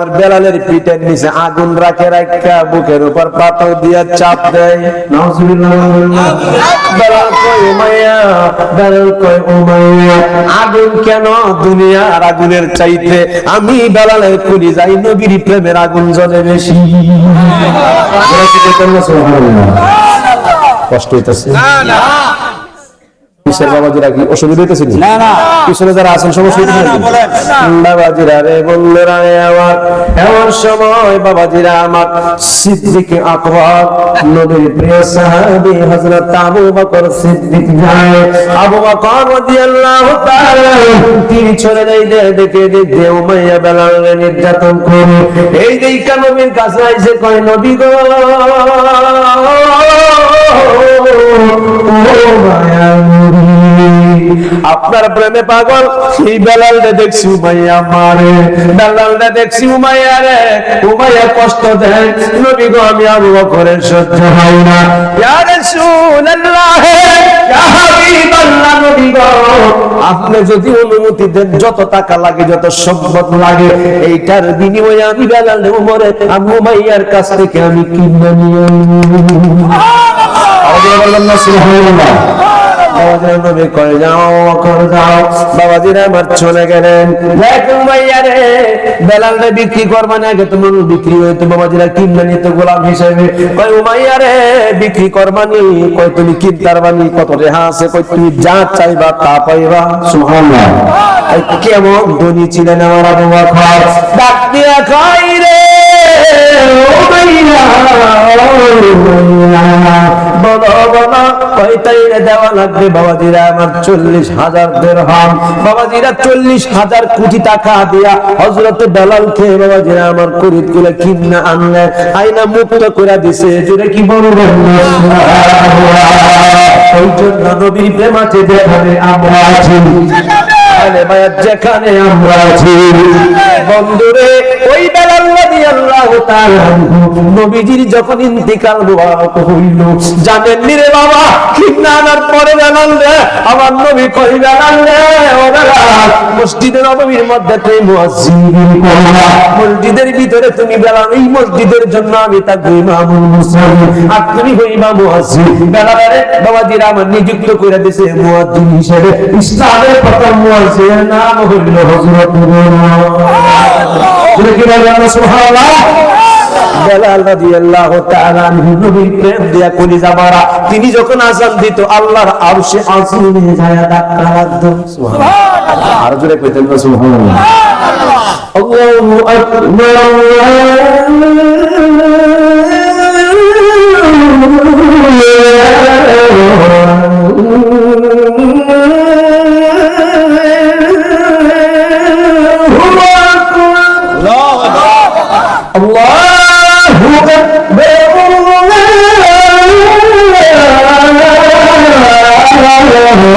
আর বেলালের পিঠের নিচে আগুন রাখে রাখা বুকের উপর পাথর দিয়া চাপ দেয়। বেলাল কয় উমাইয়া বেলাল কয় উমাইয়া আগুন কেন দুনিয়ার আগুনের চাইতে? আমি বেলালের করি যাই নবীর প্রেমের আগুন জ্বলে বেশি। কষ্ট হইতেছে। কিসের বাবাজিরা কি অসুবিধা হইতেছে না না। পিছনে যারা আছেন সমস্যা হইতেছে বাবাজিরা রে বন্ধুরা রে আমার এমন সময় বাবাজিরা আমার সিদ্দিক আকবর নবীর প্রিয় সাহাবী হযরত আবু বকর সিদ্দিক যায় আবু বকর রাদিয়াল্লাহু তাআলা তিনি চলে দেখে দেখে উমাইয়া বেলাল নির্যাতন করে। এই দেখা নবীর কাছে আইসে কয় নবী গো আপনার প্রেমে পাগল এই বেলালটা দেখছি উমাইয়া মারে। বেলালটা দেখছি উমাইয়া রে, উমাইয়া কষ্ট দেয়। নবী গো, আমি আবু বকরের সহ্য হয় না। ইয়া রাসূলুল্লাহ, ইয়া হাবিবাল্লাহ নবী গো। আপনি যদি অনুমতি দেন, যত টাকা লাগে, যত সম্পদ লাগে, এইটার বিনিময়ে আমি বেলাল উমরে, আমি উমাইয়ার কাছ থেকে আমি কিনে নিয়ে আওয়াজ বললাম না সুবহানাল্লাহ। বাবাজিরা নবী কয়ে যাও করে যাও বাবাজিরা আমার চলে গেলেন। উমাইয়া রে বেলাল রে বিক্রি করবা না আগে তোমার বিক্রি হইতো বাবাজিরা কিনবে নিতে গোলাম হিসেবে। কয় উমাইয়া রে বিক্রি করবা নি? কয় তুমি কিনতার বানি কত রেহা আছে? কয় তুমি যা চাইবা তা পাইবা। সুবহানাল্লাহ। কেমন? ধনী ছিলেন আমার আবু বকর। ডাক দিয়া কয় রে দেওয়া লাগবে বাবাজিরা আমার চল্লিশ হাজার দেড়হাম বাবাজিরা চল্লিশ হাজার কোটি টাকা দিয়া হজরত বেলাল খেয়ে বাবাজিরা আমার করিতগুলো কিনা আনলে আইনা মুক্ত করে দিছে জুড়ে কি বলবেন ওই জন্য নবীর প্রেমাতে দেখাবে আমরা আছি যেখানে আমরা আছি বন্ধুরে ওই আনহু নবীজির যখন ইন্তিকাল মুবারক হইল, জানেন রে বাবা কিন্না আনার পরে জানাল রে, আমার নবী কই জানাল রে, ও মসজিদের নববীর মধ্যে তুই মুয়াজ্জিন করবা মসজিদের ভিতরে তুমি বেলাল এই মসজিদের জন্য আমি তাকে ইমামুল মুসলিম, আর তুমি হইবা মুয়াজ্জিন। বেলাল রে, বাবাজিরা আমার নিযুক্ত করে দিয়েছে মুয়াজ্জিন হিসেবে। ইসলামের প্রথম মুয়াজ্জিনের নাম হইল হযরত বলবেন সুবহানাল্লাহ? বেলাল রাদিয়াল্লাহু তাআলা নবীর প্রেম দিয়া কলিজা মারা। তিনি যখন আজান দিত আল্লাহর আরশে আজিমে ছায়া ধাক্কা লাগতো সুবহানাল্লাহ। আর জোরে কইতেন না সুবহানাল্লাহ। আল্লাহু আকবার আল্লাহু আকবার।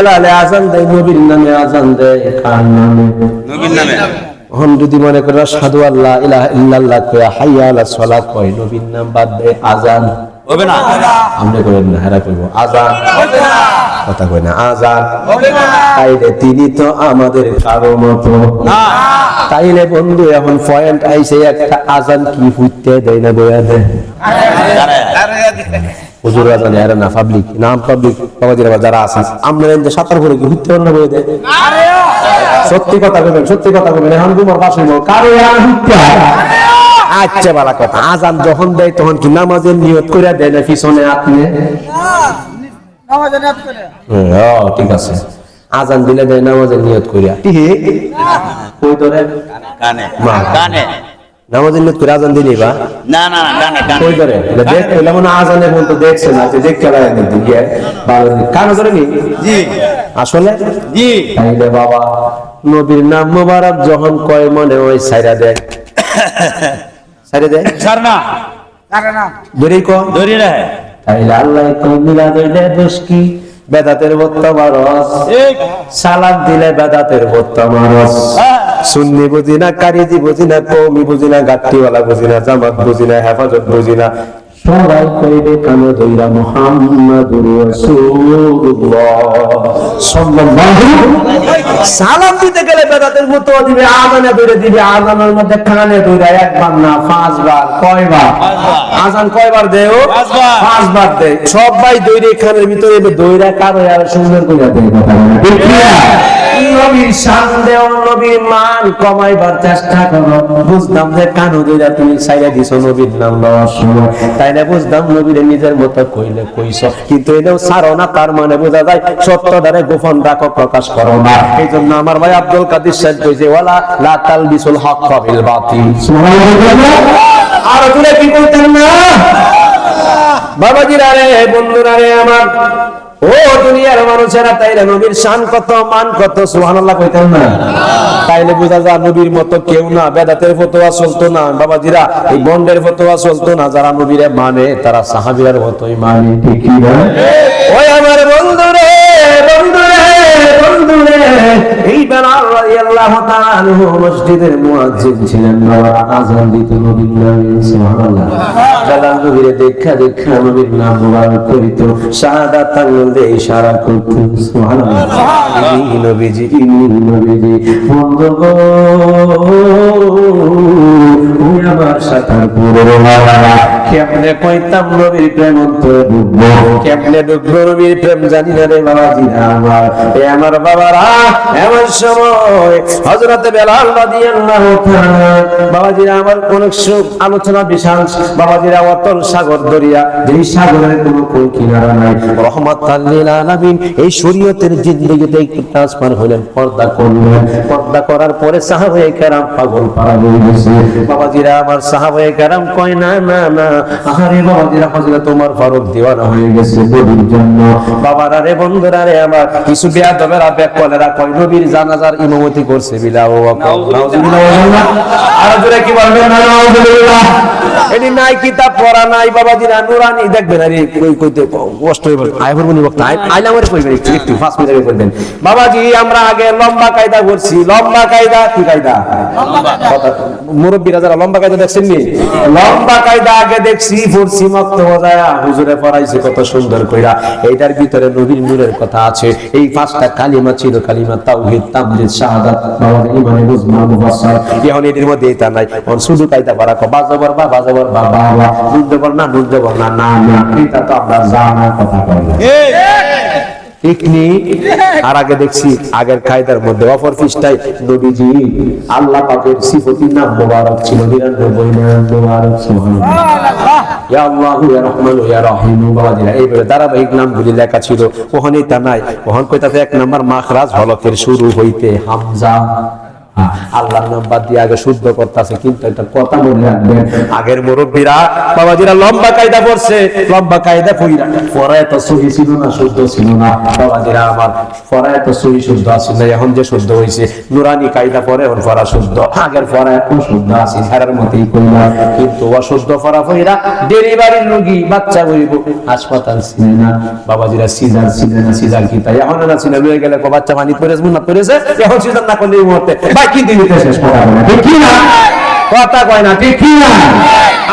বেলালে আজান দেয় নবীর নামে আজান দেয় কার নামে। নবীর নামে। হন যদি মনে করে সাধু আল্লাহ ইলাহা ইল্লাল্লাহ কয়া হাইয়া আলা সালাত কয় নবীর নাম বাদ দেয় আজান। হবে না? আমরা করেন না হেরা করব আজান। কথা কই না আজান। তাইলে তিনি তো আমাদের কারও মতো। না। তাইলে বন্ধু এখন পয়েন্ট আইসে একটা আজান কি ফুটতে দেয় না বয়া দেয়। হুজুর আজান এরা না পাবলিক নাম পাবলিক বাবাজির আবার যারা আছেন আমরা যে সাঁতার করে কি ফুটতে পারেন না বয়ে দেয়? সত্যি কথা বলবেন সত্যি কথা বলবেন এখন তোমার পাশে কারও আর ফুটতে? আচ্ছা বালা কথা। আজান যখন দেয় তখন কি নামাজের নিয়ত করে দেয় না পিছনে আপনি? ঠিক আছে। আজান দিলে দেয় নামাজের নিয়ত করিয়া ঠিক কই ধরে কানে কানে। নামাজের নিয়ত করে আজান দিলি বা? না না কই দেখ হয় দেখছে না যে দেখতে পারে না দিকে কানে ধরে নি। জি। আসলে? জি। তাইলে বাবা নবীর নাম মোবারক যখন কয় মনে ওই সাইরা না। ধরি তাইলে আল্লাহ মিলাদ দোষ কি বেদাতের ঠিক সালাদ দিলে বেদাতের বর্তমান রস সুন্নি বুঝি না কারিজি বুঝি না, কৌমি বুঝি না গাট্টিওয়ালা বুঝি না, জামাত বুঝি না, হেফাজত বুঝি না। সবাই কইবে কানে দইরা মুহাম্মাদুর রাসূলুল্লাহ। সাল্লাল্লাহু সালাম দিতে গেলে বেদাতের মতো দিবে আজানে ধরে দিবে আজানের মধ্যে কানে ধরে একবার না পাঁচবার কয়বার? আজান কয়বার দেও পাঁচবার। দেয়। সবাই দৈরে খানের ভিতরে কারও আর সুন্দর করে দেয় কথা ঠিক নবীর শান দেও নবীর মান কমাইবার চেষ্টা করো। বুঝলাম যে কানো দইরা তুমি সাইরা দিছো নবীর নাম লওয়ার সময়। তাই না বুঝতাম নবীরে নিজের মতো কইলে কইছ কিন্তু এটাও ছাড়ো না তার মানে বোঝা যায় সত্যটারে গোপন রাখো প্রকাশ করো না। এই জন্য আমার ভাই আব্দুল কাদির সাহেব কইছে ওয়ালা লা তালবিসুল হক বিল বাতিল। আর কি না? বাবাজিরা রে বন্ধুরা রে আমার। ও দুনিয়ার মানুষেরা তাইলে নবীর শান কত মান কত সুবহানাল্লাহ কইতেন না? তাইলে বোঝা যায় নবীর মতো কেউ না বেদাতের ফতোয়া চলতো না বাবাজিরা এই বন্ডের ফতোয়া চলতো না যারা নবীরে মানে তারা সাহাবিরার মতোই মানে ঠিকই না? ওই আমার বেলাল রাদিয়াল্লাহু তাআলা আনহু মসজিদের মুয়াজ্জিন ছিলেন বাবা আযান দিত নবীর নামে সুবহানাল্লাহ। বেলাল নবীরে দেখা দেখা নবীর নাম মুবারক করিত, শাহাদাত আঙ্গুলে ইশারা করত সুবহানাল্লাহ। ইনি নবীজি ইনি নবীজি বন্ধু গো আমার অনেক সুখ আলোচনা বিশাল। অতল সাগর দরিয়া সাগরের কোনো কোন কিনারা নাই। এই শরীয়তের একটু ট্রান্সফার হলেন, পর্দা করলেন। পর্দা করার পরে সাহাবায়ে কেরাম পাগল হয়ে গেছে। বাবাজিরা আমার সাহাবায়ে কেরাম কয় না না না আহারে বাবাজিরা হযরত তোমার ফারুক দিওয়ানা হয়ে গেছে নবীর জন্য। বাবারা রে বন্ধুরা রে আমার কিছু বেয়াদবেরা বেকলেরা কয় নবীর জানাজার ইমামতি করছে বিলাও নাউজুবিল্লাহ। আর জোরে কি বলবেন? না নাউজুবিল্লাহ। এটি নাই কিতাব পড়া নাই বাবাজিরা নুরানি দেখবেন আরে কই কইতে কষ্ট হইবে। আই বলব নি বক্তা আইলা আমারে কইবেন একটু একটু ফাস্ট মিনিটে করবেন বাবাজি আমরা আগে লম্বা কায়দা করছি। লম্বা কায়দা কি কায়দা? কথা মুরব্বীরা যারা লম্বা কায়দা দেখছেন নি? লম্বা কায়দা আগে দেখছি পড়ছি মক্ত বজায়া হুজুরে পড়াইছে কত সুন্দর কইরা। এইটার ভিতরে নবীর নূরের কথা আছে। এই পাঁচটা কালিমা ছিল কালিমা তাওহীদ তামজিদ শাহাদাত বাবা ইমানে বুজমা মুফাসসার এখন এদের মধ্যে এটা নাই। অন শুধু কায়দা পারা কো বাজাবার বা বাজাবার বা বাবা নুন দেবর না নুন না না এটা তো আমরা জানা কথা কই না। ইকনি আর আগে দেখছি আগের কায়দার মধ্যে অপর পৃষ্ঠায় নবীজি আল্লাহ পাকের সিফতির নাম মোবারক ছিল নিরানব্বই নাম মোবারক ইয়া আল্লাহু ইয়া রহমানু ইয়া রহিমু বাবাজিরা এইভাবে ধারাবাহিক নামগুলি লেখা ছিল ওখানে তা নাই। ওখান কইতাতে এক নাম্বার মাখরাজ হলকের শুরু হইতে হামজা। আল্লাহর নাম বাদ দিয়ে আগে শুদ্ধ করতেছে, কিন্তু একটা কথা মনে রাখবেন। আগের মুরব্বীরা, বাবাজিরা লম্বা কায়দা পড়ছে, লম্বা কায়দা পড়িরা পড়ায় তো সহি ছিল না, শুদ্ধ ছিল না। বাবাজিরা আমার পড়ায় তো সহি, শুদ্ধ আছে না, এখন যে শুদ্ধ হয়েছে নুরানি কায়দা পরে এখন পড়া শুদ্ধ। আগের পড়ায় অশুদ্ধ আছে ধারার মতেই কইলা কিন্তু অশুদ্ধ পড়া পড়িরা ডেলিভারির রোগী বাচ্চা হইব, হাসপাতাল ছিনে না। বাবাজিরা সিজার ছিনে না, সিজার কি তাই এখন না ছিনে লয়ে গেলে কো বাচ্চা পানি পড়েছে না পড়েছে, এখন সিজার না করলে এই মুহূর্তে। ভাই ফাঁকি দিতে শেষ কথা বলে ঠিক কি না? কথা কয় না ঠিক কি না?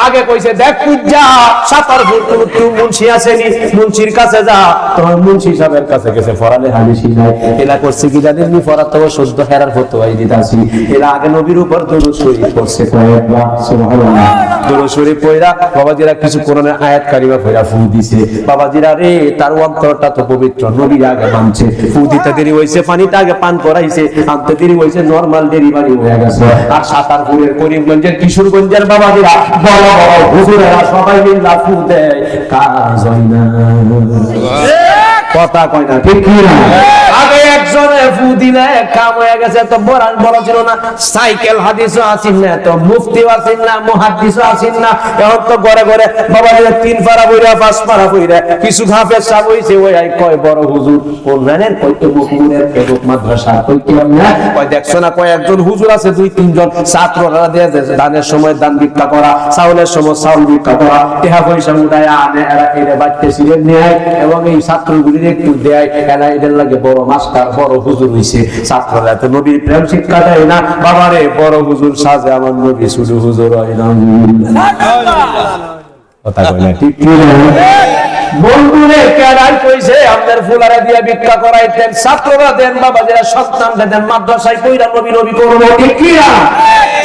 আগে কইছে, দেখ পূজা, সাতার ফুট তুই মুন্সি আসেনি, মুন্সির কাছে যা। তোমার মুন্সি সাহেবের কাছে গেছে, ফরালে হালিশি নাই। এলা করছে কি জানেন নি ফরাত তো শুদ্ধ হেরার ফতোয়াই দিতাছি এলা আগে নবীর উপর দরুদ শরীফ করছে কয়েকবার সুবহানাল্লাহ। দরুদ শরীফ পয়রা বাবাজিরা কিছু কোরআনের আয়াত কারিমা পয়রা ফু দিছে। বাবাজিরা, রে, তার অন্তরটা তো পবিত্র নবী আগে মানছে ফু দিতে দেরি হইছে, পানিটা আগে পান করাইছে, আনতে দেরি হইছে, নরমাল ডেলিভারি হয়ে গেছে। আর সাতারপুরের করিমগঞ্জের কিশোরগঞ্জের বাবাজিরা বড় বড় হুজুরেরা সবাই মিল্লা ফু দেয়। কাজ হয় না। কথা কয় না ঠিক কি না? একজনে ফু দিলে কাম হয়ে গেছে তো বরান বড় ছিল না। সাইকেল হাদিসও আসিন না তো মুফতিও আসিন না, মুহাদ্দিসও আসিন না। এখন তো ঘরে ঘরে বাবা যে তিন পারা বইরা, পাঁচ পারা বইরা, কিছু ঘাফের সাপ হইছে, ওই আই কয়, বড় হুজুর, কোরআনের কই তো মুকুরের কেবক মাদ্রাসা? কই কি না কয়, দেখছ না, কয়, একজন হুজুর আছে, দুই, তিনজন। ছাত্ররা দিয়ে দেয় দানের সময় দান ভিক্ষা করা, চাউলের সময় চাউল ভিক্ষা করা, টেহা পয়সা উঠায় আনে, এরা এরা বাড়তে সিলেট নেয় এবং এই ছাত্রগুলির একটু দেয়, এরা এদের লাগে বড় মাস্টার, বড় হুজুর হইছে। ছাত্ররা তো নবীর প্রেম শিক্ষা দেয় না। বাবারে, বড় হুজুর সাজে আমার নবী, শুধু হুজুর হয় না। কথা কই না ঠিক বন্ধুরে কেডাই কইছে আপনার ফুলারা দিয়া ভিক্ষা করাইতেন ছাত্ররা দেন বাবা সন্তানরা দেন মাদ্রাসায় কইরা নবী নবী করব কি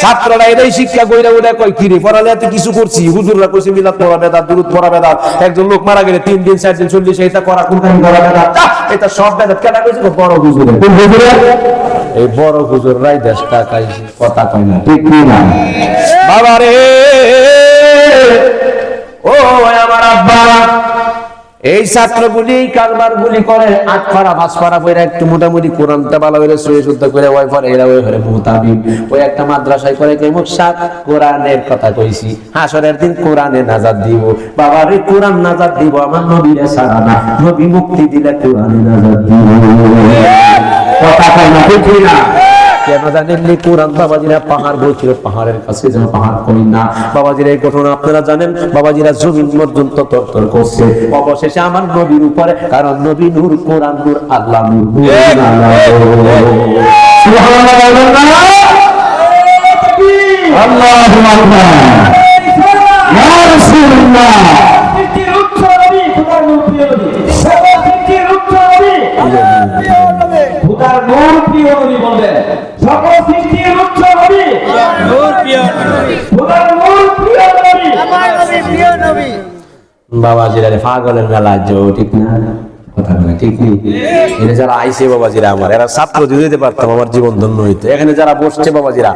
ছাত্ররা এটাই শিক্ষা কইরা ওটা কই কিরে পড়ালে এত কিছু করছি হুজুররা কইছে মিলাদ পড়া বেদাত দুরুদ পড়া বেদাত একজন লোক মারা গেলে তিন দিন চার দিন চল্লিশ এটা করা কুরবানি করা বেদাত? এটা সব বেদাত কেডা কইছে? বড় হুজুরে। কোন হুজুরে এই বড় হুজুররাই দেশটা কাইছে কথা কয় না ঠিক কি না? বাবা রে এই ছাত্রগুলি কারবার গুলি করে, আট পারা, পাঁচ পারা বইরা একটু মোটামুটি কোরআনটা ভালো করে সই শুদ্ধ করে ওই পরে, এরা ওই হরে মুতাবিব ওই একটা মাদ্রাসায় করে কে মুখ সাত কোরআনের কথা কইছি। হাসরের দিন কোরআনে নাজাত দিব। বাবা রে, কোরআন নাজাত দিব, আমার নবীরে সারা না। নবী মুক্তি দিলে কোরআনে নাজাত দিব। কথা কয় না ঠিক না? কেন জানেন কোরআন বাবাজিরা পাহাড় বলছিল পাহাড়ের কাছে যেন পাহাড় করি না বাবাজিরা এই ঘটনা আপনারা জানেন বাবাজিরা জমিন পর্যন্ত তরতর করছে অবশেষে আমার নবীর উপরে কারণ নবী নূর কোরআন নূর আল্লাহ নূর আল্লাহ? আল্লাহু খোদার নূর প্রিয় নবী বলবেন সকল সৃষ্টির উচ্চ নবী। খোদার নূর প্রিয় নবী। বাবাজিরা রে পাগলের মেলা ঠিক না? কথা বলে ঠিক নেই এখানে যারা আইছে বাবাজিরা আমার এরা ছাত্র দিতে পারতাম আমার জীবন ধন্য হইতো। এখানে যারা বসছে বাবাজিরা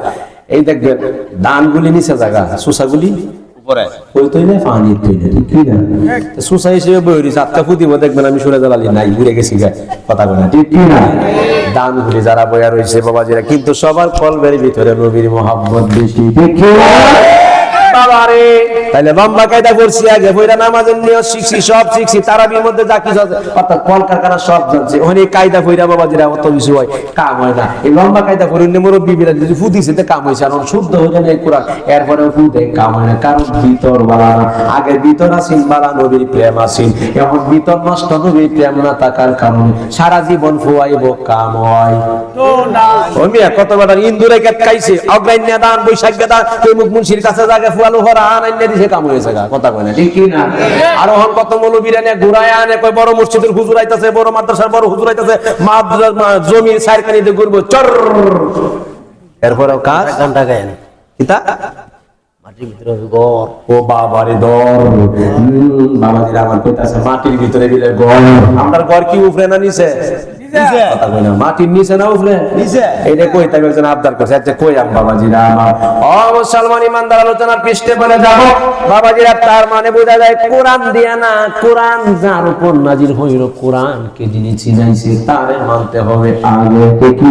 এই দেখবেন দানগুলি নিচে জায়গা সুসাগুলি উপরে ওই না পানি তৈরি ঠিক না? সুসা হিসেবে বইরি সাতটা ফুদিব দেখবেন আমি সরে জ্বালালি নাই ঘুরে গেছি গা কথা বলে না ঠিক না? দান ঘুরে যারা বয়া রয়েছে বাবাজিরা কিন্তু সবার কলবের ভিতরে নবীর মোহাম্মদ বেশি ঠিক না? বাবারে। তাইলে লম্বা কায়দা করছি আগে বইরা নামাজের শিখছি সব শিখছি তারাবির মধ্যে যা কিছু আছে অর্থাৎ সব জানছে কায়দা কইরা বাবা যেটা অত কিছু হয় কাম হয় না। এই লম্বা কায়দা করে নিয়ে মুরব্বী বিরা যদি ফুদিছে তো কাম হয়েছে আর শুদ্ধ হয়ে যায় কোরআন এরপরে কাম হয় না কারণ ভিতর আগে ভিতর আসিন নবীর প্রেম আসিন এখন ভিতর নষ্ট নবীর প্রেম না থাকার কারণে সারা জীবন ফুয়াইব কাম হয়। কত বেটা ইন্দুরে কেট খাইছে অগ্রাইন্য দান বৈশাখ দান মুখ মুন্সির কাছে জায়গা ফুয়ালো হরা আনাইন্য দিছে কাম হয়েছে গা কথা কয় না ঠিক কি না? আর ওহন কত মৌলবীরা নে ঘুরায় আনে কয় বড় মসজিদের হুজুর আইতাছে বড় মাদ্রাসার বড় হুজুর আইতাছে মাদ্রাস মা- সাইরকানি দিয়ে ঘুরবো চর। এরপরেও কাজ? ঘণ্টা গায়েন কিতা মাটির ভিতরে গড় ও বাবারে দর। বাবাজিরা আমার কইতাছে মাটির ভিতরে আমরার ঘর কি উপরে না নিচে কথা কই না, মাটির নিচে না নিচে এইটা কই তাকে একজন আবদার করছে? আচ্ছা কই আম বাবাজিরা আমার ও মুসলমান ইমানদার আলোচনার পৃষ্ঠে বলে যাব। বাবাজিরা তার মানে বোঝা যায় কোরআন দিয়া না কোরআন যার উপর নাজির হইল কোরআন কে যিনি চিনাইছে তারে মানতে হবে আগে। কি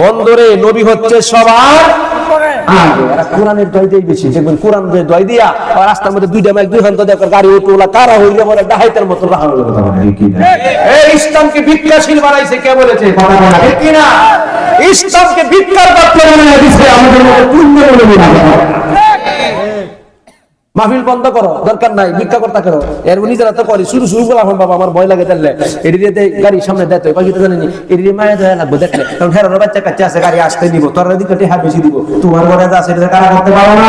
বন্ধুরে নবী হচ্ছে সবার কোরআনের দয় দিয়ে বেশি। দেখবেন কোরআন দিয়ে দয় দিয়া আর রাস্তার মধ্যে দুইটা মাইল দুই ঘণ্টা দেখার গাড়ি উঠোলা তারা হইলে বলে ডাহাইতের মতো রাহা হইলে? এই ইসলামকে ভিক্ষাশীল বানাইছে কে বলেছে? ঠিক কি না? ইসলামকে পাত্র বানাইয়া দিছে আমাদের মধ্যে। পুণ্য মনে হয়। মাহফিল বন্ধ করো, দরকার নাই, ভিক্ষা করতে করো। এর নিজেরা তো করি, শুরু শুরু করলাম বাবা, আমার ভয় লাগে তাহলে। দে গাড়ির সামনে দেয় তো পাখি তো জানি এদিকে মায়া দেয়া লাগবে, দেখলে। কারণ ফেরার বাচ্চা কাছে আছে, গাড়ি আসতে দিব, তোর দিকে টেহা বেশি দিব। তোমার ঘরে আছে সেটা কারা করতে পারো না।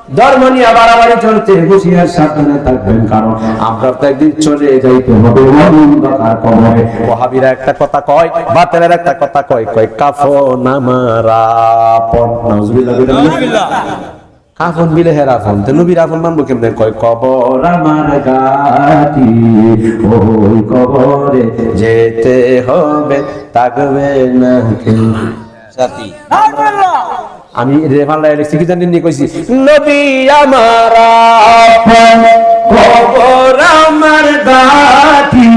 ধর্ম নিয়ে বাড়াবাড়ি চলছে হুশিয়ার সাবধানে থাকবেন কারণ আমরা তো একদিন চলে যাইতে হবে। অন্ধকার কবরে। ওহাবিরা একটা কথা কয় বাতেলের একটা কথা কয় কয় কাফন আমারা পন নাউজুবিল্লাহ বিল্লাহ কাফন বিলে হেরা ফোন তে নবীর আফন মানবো কেমনে? কয় কবর আমার গাটি ওই কবরে যেতে হবে থাকবে না কেউ। সাথী আমি রেফাল লিখছি কি জানি কইছি, নবী আমার কবর আমার গাটি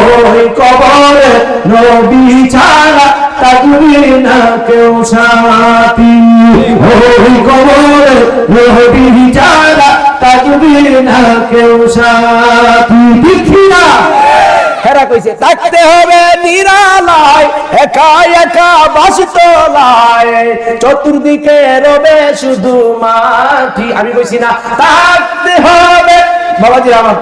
ওই কবরে নবী ছাড়া থাকবে না কেউ সাথী। ওই কবরে নবী ছাড়া থাকবে না কেউ হেরা কইছে, থাকতে হবে নিরালায়, একা একা বাসতলায় চতুর্দিকে রবে শুধু মাটি। আমি কইছি না, থাকতে হবে বাবাজি আমার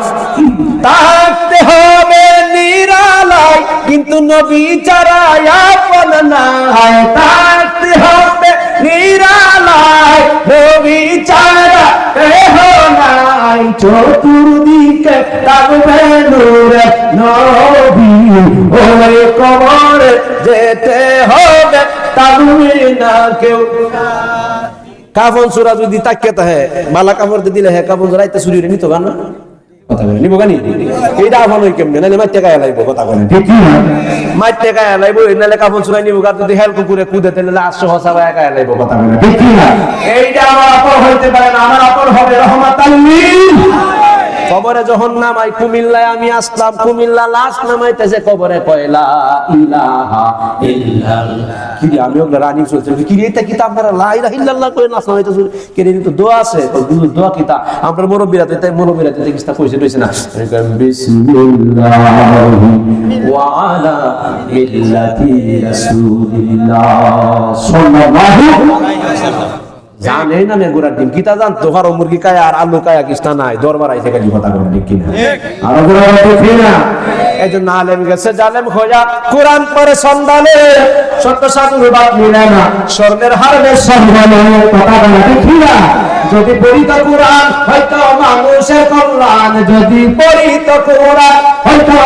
থাকতে হবে নিরালায়, কিন্তু নবী ছাড়া আপন নাই। থাকতে হবে নিরালায়, নবী ছাড়া কেহ নাই। চতুর্দিকে থাকবে নূরে নবী। ওই কবরে যেতে হবে থাকবে না কেউ। কাফন সুরা যদি তাকিয়ে তাহে মালা কাপড় দিলে হে কাফন এটা চুরি নিত গান না? কথা বলে নিব গানি এইটা আফন ওই কেমনে? নাহলে মাইতে গায়ে লাইব কথা বলে ঠিক কি মাইতে গায়ে লাইব নাহলে কাফন সুরাই নিব গান যদি হেল কুকুরে কুদে তাহলে আটশো হসা গায়ে লাইব কথা বলে ঠিক কি এইটা আমার অপর হইতে পারে না আমার আপর হবে রহমাতাল্লিল কবরে যখন নামাই, কুমিল্লায় আমি আসলাম, কুমিল্লা লাশ নামাইতেছে, কবরে কয়লা কি আমি ওগুলা রানিং চলছে। কি রে, এটা কিতা আপনারা লা ইলাহা ইল্লাল্লাহ করে নাচ নামাইতেছে কি রে তো দোয়া আছে। দোয়া কিতা আমরা মুরব্বিরা তো, তাই মুরব্বিরা তো কিস্তা কইছে, রইছে না। বিসমিল্লাহ ওয়া আলা মিল্লাতি রাসূলিল্লাহ সাল্লাল্লাহু জানেই না মেগুরার ডিম। কিতা জান তো মুরগি কায়া আর আলু কায়া কিস্তা নাই। দরবার আইছে কালি কথা করে ঠিক কিনা। এই জন্য আলেম গেছে, জালেম খোঁজা কোরআন পরে সন্ধানে। সত্য সাধু বাদ মিলে না। স্বর্ণের হারবে সন্ধানে কথা বলা ঠিক না। যদি পড়িত কোরআন, হয়তো মানুষের কল্যাণ। যদি পড়িত কোরআন, হয়তো